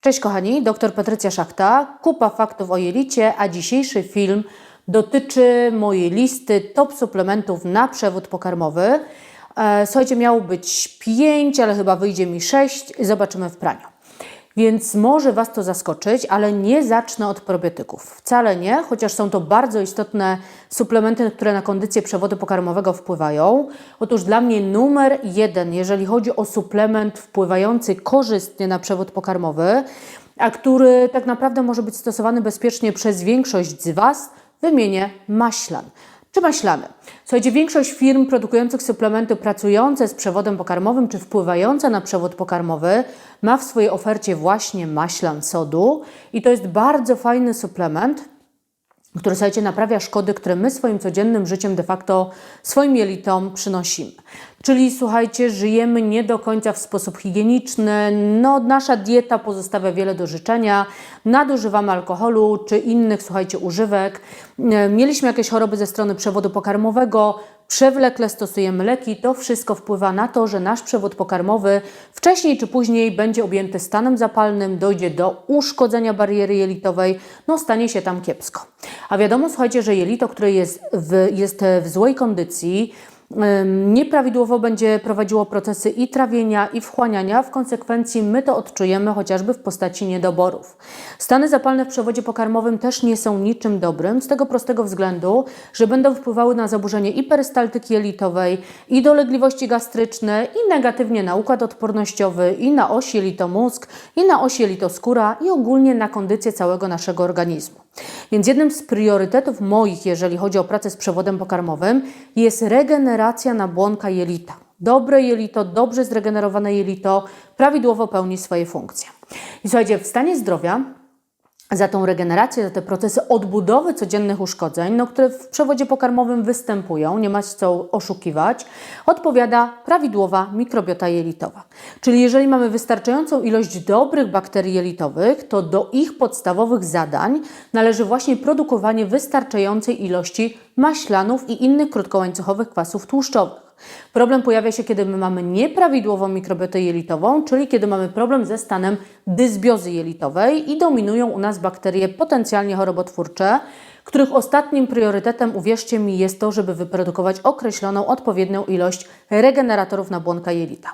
Cześć kochani, dr Patrycja Szachta, kupa faktów o jelicie, a dzisiejszy film dotyczy mojej listy top suplementów na przewód pokarmowy. E, Słuchajcie, miało być 5, ale chyba wyjdzie mi 6, zobaczymy w praniu. Więc może Was to zaskoczyć, ale nie zacznę od probiotyków. Wcale nie, chociaż są to bardzo istotne suplementy, które na kondycję przewodu pokarmowego wpływają. Otóż dla mnie numer jeden, jeżeli chodzi o suplement wpływający korzystnie na przewód pokarmowy, a który tak naprawdę może być stosowany bezpiecznie przez większość z Was, wymienię maślan czy maślany. Słuchajcie, większość firm produkujących suplementy pracujące z przewodem pokarmowym czy wpływające na przewód pokarmowy ma w swojej ofercie właśnie maślan sodu i to jest bardzo fajny suplement, który słuchajcie, naprawia szkody, które my swoim codziennym życiem de facto swoim jelitom przynosimy. Czyli słuchajcie, żyjemy nie do końca w sposób higieniczny, no nasza dieta pozostawia wiele do życzenia, nadużywamy alkoholu czy innych, słuchajcie, używek, mieliśmy jakieś choroby ze strony przewodu pokarmowego, przewlekle stosujemy leki, to wszystko wpływa na to, że nasz przewód pokarmowy wcześniej czy później będzie objęty stanem zapalnym, dojdzie do uszkodzenia bariery jelitowej, no stanie się tam kiepsko. A wiadomo, słuchajcie, że jelito, które jest w, jest w złej kondycji, nieprawidłowo będzie prowadziło procesy i trawienia, i wchłaniania. W konsekwencji my to odczujemy chociażby w postaci niedoborów. Stany zapalne w przewodzie pokarmowym też nie są niczym dobrym, z tego prostego względu, że będą wpływały na zaburzenie i perystaltyki jelitowej, i dolegliwości gastryczne, i negatywnie na układ odpornościowy, i na oś jelito-mózg, i na oś jelito-skóra, i ogólnie na kondycję całego naszego organizmu. Więc jednym z priorytetów moich, jeżeli chodzi o pracę z przewodem pokarmowym, jest regeneracja nabłonka jelita. Dobre jelito, dobrze zregenerowane jelito prawidłowo pełni swoje funkcje. I słuchajcie, w stanie zdrowia za tą regenerację, za te procesy odbudowy codziennych uszkodzeń, no, które w przewodzie pokarmowym występują, nie ma się co oszukiwać, odpowiada prawidłowa mikrobiota jelitowa. Czyli jeżeli mamy wystarczającą ilość dobrych bakterii jelitowych, to do ich podstawowych zadań należy właśnie produkowanie wystarczającej ilości maślanów i innych krótkołańcuchowych kwasów tłuszczowych. Problem pojawia się, kiedy my mamy nieprawidłową mikrobiotę jelitową, czyli kiedy mamy problem ze stanem dysbiozy jelitowej i dominują u nas bakterie potencjalnie chorobotwórcze, których ostatnim priorytetem, uwierzcie mi, jest to, żeby wyprodukować określoną odpowiednią ilość regeneratorów nabłonka jelita.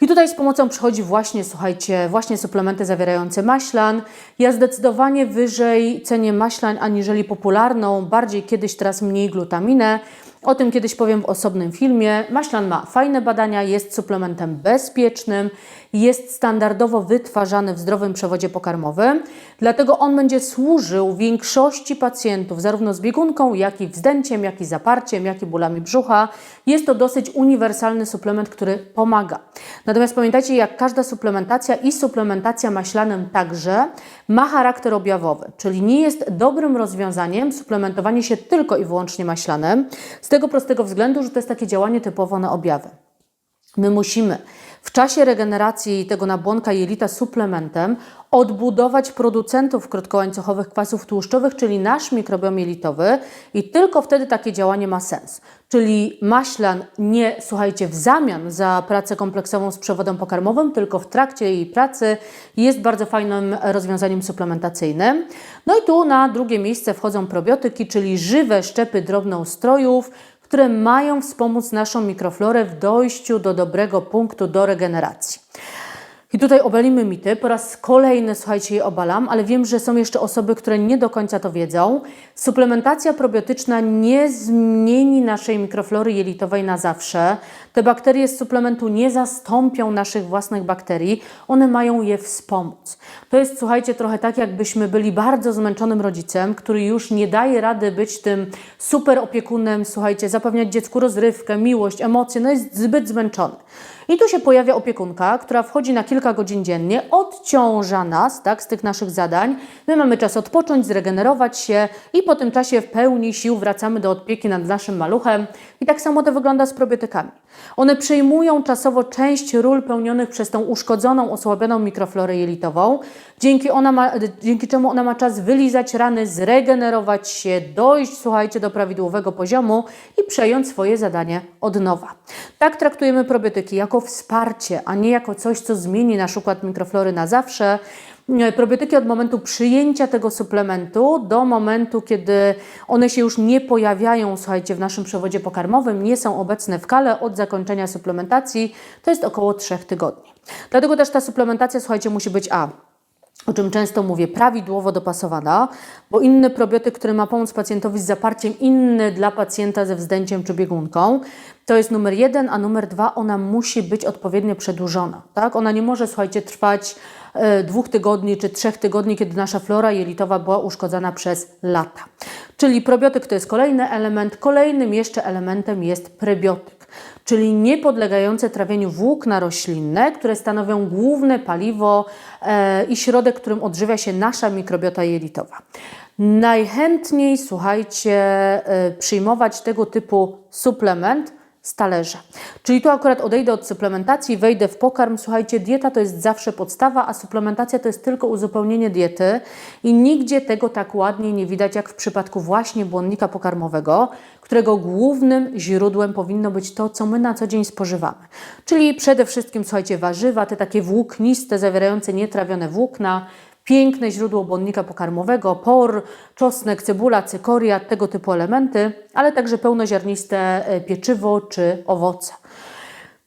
I tutaj z pomocą przychodzi właśnie, słuchajcie, właśnie suplementy zawierające maślan. Ja zdecydowanie wyżej cenię maślan aniżeli popularną, bardziej kiedyś, teraz mniej glutaminę. O tym kiedyś powiem w osobnym filmie. Maślan ma fajne badania, jest suplementem bezpiecznym, jest standardowo wytwarzany w zdrowym przewodzie pokarmowym, dlatego on będzie służył większości pacjentów, zarówno z biegunką, jak i wzdęciem, jak i zaparciem, jak i bólami brzucha. Jest to dosyć uniwersalny suplement, który pomaga. Natomiast pamiętajcie, jak każda suplementacja i suplementacja maślanem także ma charakter objawowy, czyli nie jest dobrym rozwiązaniem suplementowanie się tylko i wyłącznie maślanem, z tego prostego względu, że to jest takie działanie typowo na objawy. My musimy w czasie regeneracji tego nabłonka jelita suplementem odbudować producentów krótkołańcuchowych kwasów tłuszczowych, czyli nasz mikrobiom jelitowy i tylko wtedy takie działanie ma sens. Czyli maślan nie, słuchajcie, w zamian za pracę kompleksową z przewodem pokarmowym, tylko w trakcie jej pracy jest bardzo fajnym rozwiązaniem suplementacyjnym. No i tu na drugie miejsce wchodzą probiotyki, czyli żywe szczepy drobnoustrojów, które mają wspomóc naszą mikroflorę w dojściu do dobrego punktu do regeneracji. I tutaj obalimy mity. Po raz kolejny, słuchajcie, je obalam, ale wiem, że są jeszcze osoby, które nie do końca to wiedzą. Suplementacja probiotyczna nie zmieni naszej mikroflory jelitowej na zawsze. Te bakterie z suplementu nie zastąpią naszych własnych bakterii, one mają je wspomóc. To jest, słuchajcie, trochę tak, jakbyśmy byli bardzo zmęczonym rodzicem, który już nie daje rady być tym super opiekunem, słuchajcie, zapewniać dziecku rozrywkę, miłość, emocje, no jest zbyt zmęczony. I tu się pojawia opiekunka, która wchodzi na kilka godzin dziennie, odciąża nas tak, z tych naszych zadań. My mamy czas odpocząć, zregenerować się i po tym czasie w pełni sił wracamy do opieki nad naszym maluchem. I tak samo to wygląda z probiotykami. One przejmują czasowo część ról pełnionych przez tą uszkodzoną, osłabioną mikroflorę jelitową, dzięki, ona ma, dzięki czemu ona ma czas wylizać rany, zregenerować się, dojść, słuchajcie, do prawidłowego poziomu i przejąć swoje zadanie od nowa. Tak traktujemy probiotyki jako wsparcie, a nie jako coś, co zmieni nasz układ mikroflory na zawsze. E, Probiotyki od momentu przyjęcia tego suplementu do momentu, kiedy one się już nie pojawiają, słuchajcie, w naszym przewodzie pokarmowym, nie są obecne w kale od zakończenia suplementacji, to jest około 3 tygodni. Dlatego też ta suplementacja, słuchajcie, musi być A o czym często mówię, prawidłowo dopasowana, bo inny probiotyk, który ma pomóc pacjentowi z zaparciem, inny dla pacjenta ze wzdęciem czy biegunką, to jest numer jeden, a numer dwa, ona musi być odpowiednio przedłużona. Tak? Ona nie może, słuchajcie, trwać dwóch tygodni czy trzech tygodni, kiedy nasza flora jelitowa była uszkodzona przez lata. Czyli probiotyk to jest kolejny element, kolejnym jeszcze elementem jest prebiotyk czyli niepodlegające trawieniu włókna roślinne, które stanowią główne paliwo e, i środek, którym odżywia się nasza mikrobiota jelitowa. Najchętniej, słuchajcie, e, przyjmować tego typu suplement z talerza. Czyli tu akurat odejdę od suplementacji, wejdę w pokarm. Słuchajcie, dieta to jest zawsze podstawa, a suplementacja to jest tylko uzupełnienie diety i nigdzie tego tak ładnie nie widać jak w przypadku właśnie błonnika pokarmowego, którego głównym źródłem powinno być to, co my na co dzień spożywamy. Czyli przede wszystkim, słuchajcie, warzywa, te takie włókniste, zawierające nietrawione włókna, piękne źródło błonnika pokarmowego, por, czosnek, cebula, cykoria, tego typu elementy, ale także pełnoziarniste e, pieczywo czy owoce.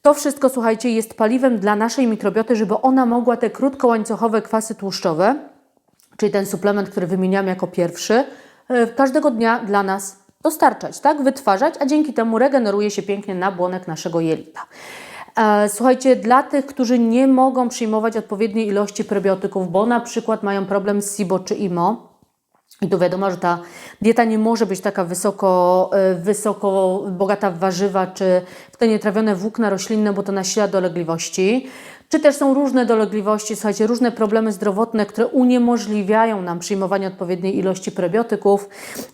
To wszystko, słuchajcie, jest paliwem dla naszej mikrobioty, żeby ona mogła te krótkołańcuchowe kwasy tłuszczowe, czyli ten suplement, który wymieniam jako pierwszy, e, każdego dnia dla nas dostarczać, tak? Wytwarzać, a dzięki temu regeneruje się pięknie nabłonek naszego jelita. E, Słuchajcie, dla tych, którzy nie mogą przyjmować odpowiedniej ilości prebiotyków, bo na przykład mają problem z SIBO czy IMO, i tu wiadomo, że ta dieta nie może być taka wysoko, e, wysoko bogata w warzywa czy w te nietrawione włókna roślinne, bo to nasila dolegliwości. Czy też są różne dolegliwości, słuchajcie, różne problemy zdrowotne, które uniemożliwiają nam przyjmowanie odpowiedniej ilości prebiotyków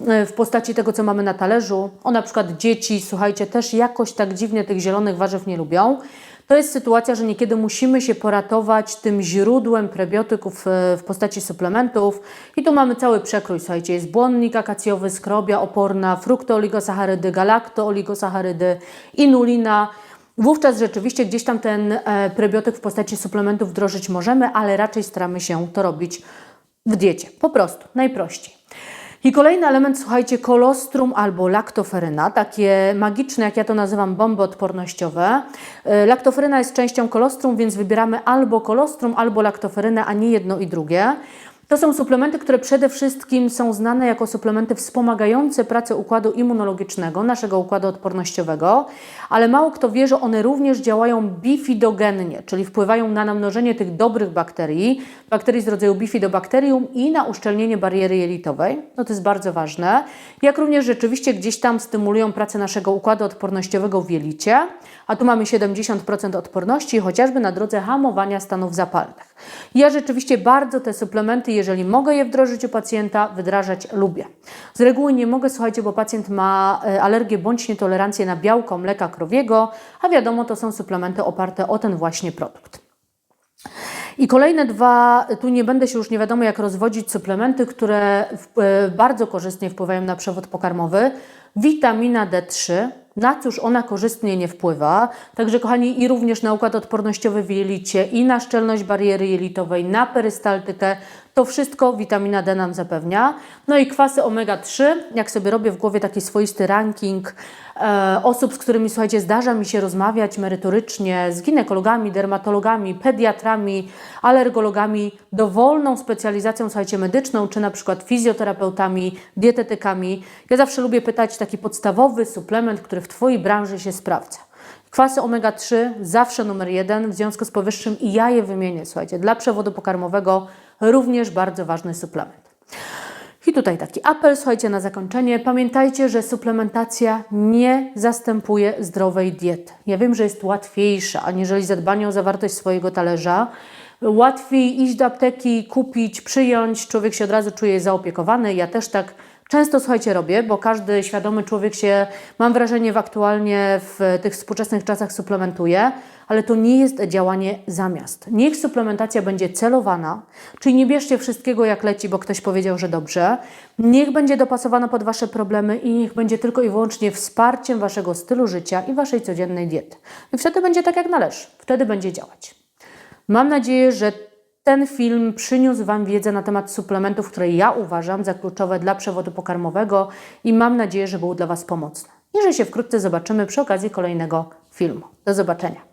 e, w postaci tego, co mamy na talerzu. O na przykład dzieci, słuchajcie, też jakoś tak dziwnie tych zielonych warzyw nie lubią. To jest sytuacja, że niekiedy musimy się poratować tym źródłem prebiotyków e, w postaci suplementów. I tu mamy cały przekrój, słuchajcie, jest błonnik akacjowy, skrobia oporna, fruktooligosacharydy, galaktooligosacharydy, inulina. Wówczas rzeczywiście gdzieś tam ten e, prebiotyk w postaci suplementów wdrożyć możemy, ale raczej staramy się to robić w diecie. Po prostu, najprościej. I kolejny element, słuchajcie, kolostrum albo laktoferyna, takie magiczne, jak ja to nazywam, bomby odpornościowe. E, Laktoferyna jest częścią kolostrum, więc wybieramy albo kolostrum, albo laktoferynę, a nie jedno i drugie. To są suplementy, które przede wszystkim są znane jako suplementy wspomagające pracę układu immunologicznego, naszego układu odpornościowego, ale mało kto wie, że one również działają bifidogennie, czyli wpływają na namnożenie tych dobrych bakterii, bakterii z rodzaju bifidobakterium i na uszczelnienie bariery jelitowej. No to jest bardzo ważne. Jak również rzeczywiście gdzieś tam stymulują pracę naszego układu odpornościowego w jelicie, a tu mamy 70% odporności, chociażby na drodze hamowania stanów zapalnych. Ja rzeczywiście bardzo te suplementy, jeżeli mogę je wdrożyć u pacjenta, wdrażać lubię. Z reguły nie mogę, słuchajcie, bo pacjent ma e, alergię bądź nietolerancję na białko mleka krowiego, a wiadomo, to są suplementy oparte o ten właśnie produkt. I kolejne dwa, tu nie będę się już nie wiadomo jak rozwodzić suplementy, które e, bardzo korzystnie wpływają na przewód pokarmowy. Witamina D3, na cóż ona korzystnie nie wpływa. Także kochani, i również na układ odpornościowy w jelicie, i na szczelność bariery jelitowej, na perystaltykę, to wszystko witamina D nam zapewnia. No i kwasy omega-3, jak sobie robię w głowie taki swoisty ranking e, osób, z którymi, słuchajcie, zdarza mi się rozmawiać merytorycznie z ginekologami, dermatologami, pediatrami, alergologami, dowolną specjalizacją, słuchajcie, medyczną, czy na przykład fizjoterapeutami, dietetykami. Ja zawsze lubię pytać taki podstawowy suplement, który w Twojej branży się sprawdza. Kwasy omega-3 zawsze numer jeden, w związku z powyższym i ja je wymienię, słuchajcie, dla przewodu pokarmowego również bardzo ważny suplement. I tutaj taki apel, słuchajcie, na zakończenie. Pamiętajcie, że suplementacja nie zastępuje zdrowej diety. Ja wiem, że jest łatwiejsza, aniżeli zadbanie o zawartość swojego talerza. Łatwiej iść do apteki, kupić, przyjąć, człowiek się od razu czuje zaopiekowany. Ja też tak Często, słuchajcie, robię, bo każdy świadomy człowiek się, mam wrażenie, w aktualnie w tych współczesnych czasach suplementuje, ale to nie jest działanie zamiast. Niech suplementacja będzie celowana, czyli nie bierzcie wszystkiego jak leci, bo ktoś powiedział, że dobrze. Niech będzie dopasowana pod Wasze problemy i niech będzie tylko i wyłącznie wsparciem Waszego stylu życia i Waszej codziennej diety. I wtedy będzie tak, jak należy. Wtedy będzie działać. Mam nadzieję, że ten film przyniósł Wam wiedzę na temat suplementów, które ja uważam za kluczowe dla przewodu pokarmowego i mam nadzieję, że był dla Was pomocny. I że się wkrótce zobaczymy przy okazji kolejnego filmu. Do zobaczenia.